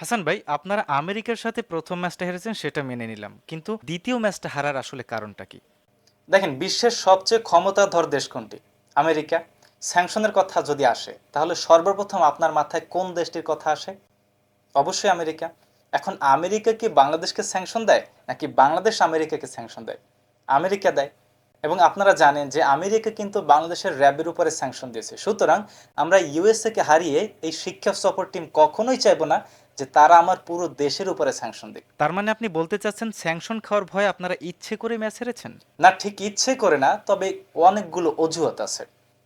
হাসান ভাই, আপনারা আমেরিকার সাথে প্রথম ম্যাচটা হেরেছেন, সেটা মেনে নিলাম। কিন্তু দ্বিতীয় ম্যাচটা হারার আসলে কারণটা কি? দেখেন, বিশ্বের সবচেয়ে ক্ষমতাধর দেশ কোনটি? আমেরিকা। স্যাংশনের কথা যদি আসে, তাহলে সর্বপ্রথম আপনার মাথায় কোন দেশটির কথা আসে? অবশ্যই আমেরিকা। এখন আমেরিকা কি বাংলাদেশকে স্যাংশন দেয়, নাকি বাংলাদেশ আমেরিকাকে স্যাংশন দেয়? আমেরিকা দেয়। এবং আপনারা জানেন যে আমেরিকা কিন্তু বাংলাদেশের র্যাবের উপরে স্যাংশন দিয়েছে। সুতরাং আমরা ইউএসএকে হারিয়ে এই শিক্ষা সফর টিম কখনোই চাইব না যে তারা আমার পুরো দেশের উপরে স্যাংশন দিক। তার মানে আপনি বলতে চাচ্ছেন স্যাংশন খাওয়ার ভয়ে আপনারা ইচ্ছে করে ম্যাচ হেরেছেন? না ঠিক ইচ্ছে করে না তবে অনেকগুলো অজুহাত আছে।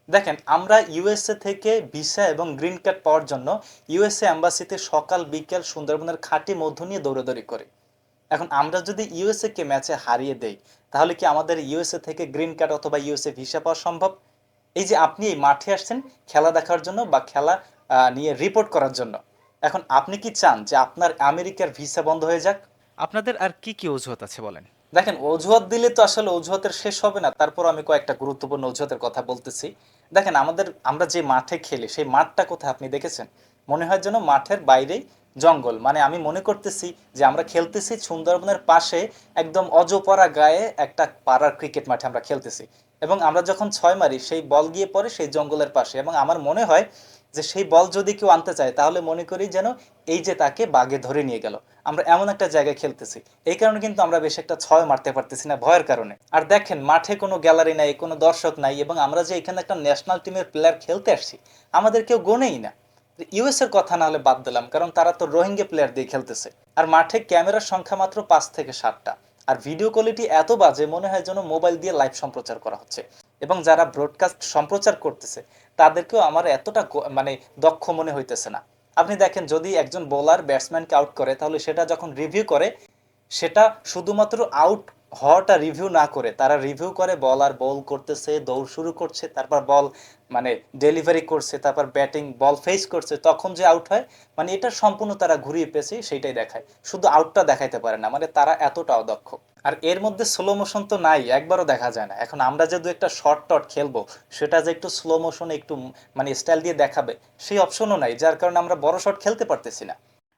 দেখেন আমরা ইউএসএ থেকে ভিসা এবং গ্রিন কার্ড পাওয়ার জন্য ইউএসএ অ্যাম্বাসিতে সকাল বিকেল সুন্দরবনের খাঁটি মধ্য নিয়ে দৌড়াদৌড়ি করি। এখন আমরা যদি ইউএসএ কে ম্যাচে হারিয়ে দেই তাহলে কি আমাদের ইউএসএ থেকে গ্রিন কার্ড অথবা ইউএসএ ভিসা পাওয়া সম্ভব? এই যে আপনি এই মাঠে আসছেন খেলা দেখার জন্য বা খেলা নিয়ে রিপোর্ট করার জন্য। এখন আপনি কি চান যে আপনার আমেরিকার ভিসা বন্ধ হয়ে যাক? আপনাদের আর কি কি অজুহাত আছে বলেন? দেখেন অজুহাত দিলে তো আসলে অজুহাতের শেষ হবে না। তারপর আমি কয়েকটা গুরুত্বপূর্ণ অজুহাতের কথা বলতেছি। দেখেন আমাদের আমরা যে মাঠে খেলি সেই মাঠটা কোথায় আপনি দেখেছেন? মনে হয় যেন মাঠের বাইরেই জঙ্গল। মানে আমি মনে করতেছি যে আমরা খেলতেছি সুন্দরবনের পাশে একদম অজপরা গায়ে একটা পাড়ার ক্রিকেট মাঠে আমরা খেলতেছি। এবং আমরা যখন ছয় মারি সেই বল গিয়ে পড়ে সেই জঙ্গলের পাশে। এবং আমার মনে হয় যে সেই বল যদি কেউ আনতে চায়, তাহলে মনে করি যেন এই যে তাকে বাগে ধরে নিয়ে গেল। আমরা এমন একটা জায়গায় খেলতেছি। এই কারণে কিন্তু আমরা বেশ একটা ছয় মারতে পারতেছি না ভয়ের কারণে। আর দেখেন, মাঠে কোনো গ্যালারি নাই, কোনো দর্শক নাই, এবং আমরা যে এখানে একটা ন্যাশনাল টিমের প্লেয়ার খেলতে আসছি, আমাদের কেউ গোনেই না। ইউএস এর কথা না হলে বাদ দিলাম, কারণ তারা তো রোহিঙ্গা প্লেয়ার দিয়ে খেলতেছে। আর মাঠে ক্যামেরার সংখ্যা মাত্র পাঁচ থেকে সাতটা। আর ভিডিও কোয়ালিটি এত বাজে, মনে হয় যেন মোবাইল দিয়ে লাইভ সম্প্রচার করা হচ্ছে। এবং যারা ব্রডকাস্ট সম্প্রচার করতেছে, তাদেরকেও আমার এতটা মানে দক্ষ মনে হইতেছে না। আপনি দেখেন, যদি একজন বোলার ব্যাটসম্যানকে আউট করে, তাহলে সেটা যখন রিভিউ করে, সেটা শুধুমাত্র আউট হওয়াটা রিভিউ না করে, তারা রিভিউ করে বল আর বল করতেছে, দৌড় শুরু করছে, তারপর বল মানে ডেলিভারি করছে, তারপর ব্যাটিং বল ফেস করছে, তখন যে আউট হয় মানে এটা সম্পূর্ণ তারা ঘুরিয়ে পেয়েছে, সেইটাই দেখায়। শুধু আউটটা দেখাইতে পারে না মানে তারা এতটা অদক্ষ আর এর মধ্যে স্লো মোশন তো নাই, একবারও দেখা যায় না। এখন আমরা যে দু একটা শর্ট টট খেলব, সেটা যে একটু স্লো মোশন একটু মানে স্টাইল দিয়ে দেখাবে, সেই অপশনও নাই, যার কারণে আমরা বড় শট খেলতে পারতেছি না।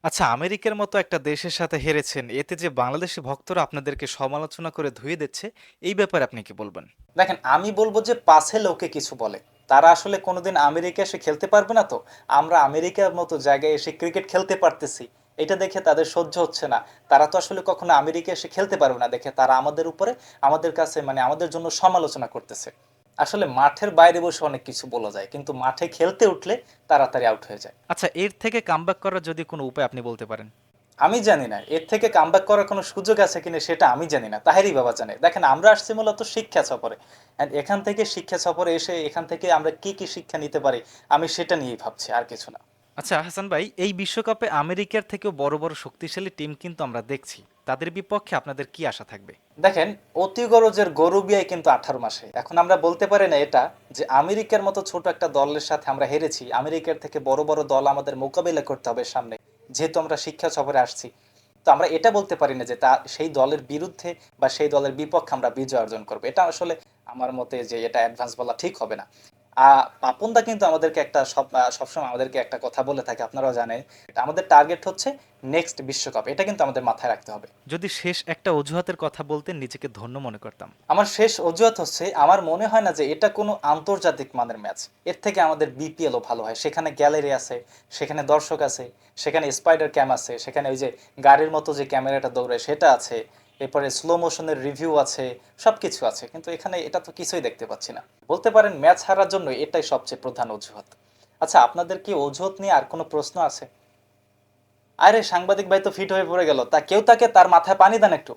আচ্ছা আমেরিকার মতো একটা দেশের সাথে হেরেছেন, এতে যে বাংলাদেশি ভক্তরা আপনাদেরকে সমালোচনা করে ধুয়ে দিচ্ছে, এই ব্যাপারে আপনি কি বলবেন? দেখেন, আমি বলব যে পাশে লোকে কিছু বলে। তারা আসলে কোনোদিন আমেরিকা এসে খেলতে পারবে না তো? আমরা আমেরিকার মতো জায়গায় এসে ক্রিকেট খেলতে পারতেছি। এটা দেখে তাদের সহ্য হচ্ছে না। তারা তো আসলে কখনো আমেরিকা এসে খেলতে পারবে না। দেখে তারা আমাদের উপরে, আমাদের কাছে মানে আমাদের জন্য সমালোচনা করতেছে। আসলে মাঠের বাইরে বসে অনেক কিছু বলা যায় কিন্তু মাঠে খেলতে উঠলে তাড়াতাড়ি আউট হয়ে যায়। আচ্ছা এর থেকে কামব্যাক করার যদি কোনো উপায় আপনি বলতে পারেন? আমি জানি না এর থেকে কামব্যাক করার কোনো সুযোগ আছে কিনা সেটা আমি জানি না তাহেরই বাবা জানে। দেখেন আমরা আসছি মূলত শিক্ষা সফরে অ্যান্ড এখান থেকে শিক্ষা সফরে এসে এখান থেকে আমরা কি কি শিক্ষা নিতে পারি আমি সেটা নিয়েই ভাবছি আর কিছু না। আচ্ছা হাসান ভাই, এই বিশ্বকাপে আমেরিকার থেকেও বড় বড় শক্তিশালী টিম কিন্তু আমরা দেখছি। তাদের বিপক্ষে আপনাদের কি আশা থাকবে? দেখেন, অতি গরজের গরু বিয়ায় কিন্তু আঠারো মাসে। এখন আমরা বলতে পারি না এটা, যে আমেরিকার মতো ছোট একটা দলের সাথে আমরা হেরেছি। আমেরিকার থেকে বড় বড় দল আমাদের মোকাবিলা করতে হবে সামনে, যেহেতু আমরা শিক্ষা সফরে আসছি। তো আমরা এটা বলতে পারি না যে তা, সেই দলের বিরুদ্ধে বা সেই দলের বিপক্ষে আমরা বিজয় অর্জন করব। এটা আসলে আমার মতে যে এটা অ্যাডভান্স বলা ঠিক হবে না। পাপনদা কিন্তু আমাদেরকে একটা সব সবসময় আমাদেরকে একটা কথা বলে থাকে আপনারাও জানেন। আমাদের টার্গেট হচ্ছে নেক্সট বিশ্বকাপ এটা কিন্তু আমাদের মাথায় রাখতে হবে। যদি শেষ একটা অজুহাতের কথা বলতেন নিজেকে ধন্য মনে করতাম। আমার শেষ অজুহাত হচ্ছে আমার মনে হয় না যে এটা কোনো আন্তর্জাতিক মানের ম্যাচ এর থেকে আমাদের বিপিএলও ভালো হয়। সেখানে গ্যালারি আছে সেখানে দর্শক আছে সেখানে স্পাইডার ক্যাম আছে সেখানে ওই যে গাড়ির মতো যে ক্যামেরাটা দৌড়ে সেটা আছে। এরপরে স্লো মোশনের রিভিউ আছে সব কিছু আছে, কিন্তু এখানে এটা তো কিছুই দেখতে পাচ্ছি না। বলতে পারেন ম্যাচ হারার জন্য এটাই সবচেয়ে প্রধান অজুহাত। আচ্ছা আপনাদের কি অজুহাত নিয়ে আর কোনো প্রশ্ন আছে? আরে, সাংবাদিক ভাই তো ফিট হয়ে পড়ে গেল। তা কেউ তাকে তার মাথায় পানি দেন একটু।